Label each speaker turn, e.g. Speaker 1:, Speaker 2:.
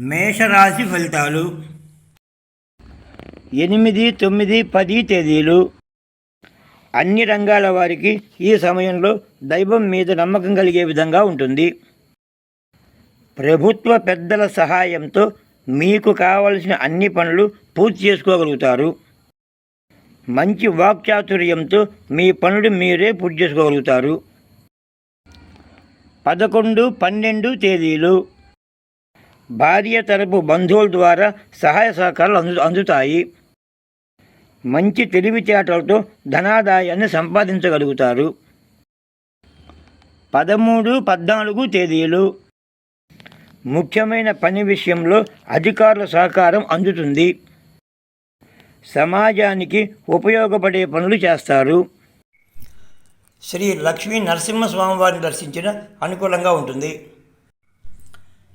Speaker 1: మేషరాశి ఫలితాలు. ఎనిమిది తొమ్మిది పది తేదీలు. అన్ని రంగాల వారికి ఈ సమయంలో దైవం మీద నమ్మకం కలిగే విధంగా ఉంటుంది. ప్రభుత్వ పెద్దల సహాయంతో మీకు కావలసిన అన్ని పనులు పూర్తి చేసుకోగలుగుతారు. మంచి వాక్చాతుర్యంతో మీ పనులు మీరే పూర్తి చేసుకోగలుగుతారు. పదకొండు పన్నెండు తేదీలు. భార్య తరపు బంధువుల ద్వారా సహాయ సహకారాలు అందు అందుతాయి. మంచి తెలివితేటలతో ధనాదాయాన్ని సంపాదించగలుగుతారు. పదమూడు పద్నాలుగు తేదీలు. ముఖ్యమైన పని విషయంలో అధికారుల సహకారం అందుతుంది. సమాజానికి ఉపయోగపడే పనులు చేస్తారు. శ్రీ లక్ష్మీ నరసింహస్వామి వారిని దర్శించిన అనుకూలంగా ఉంటుంది.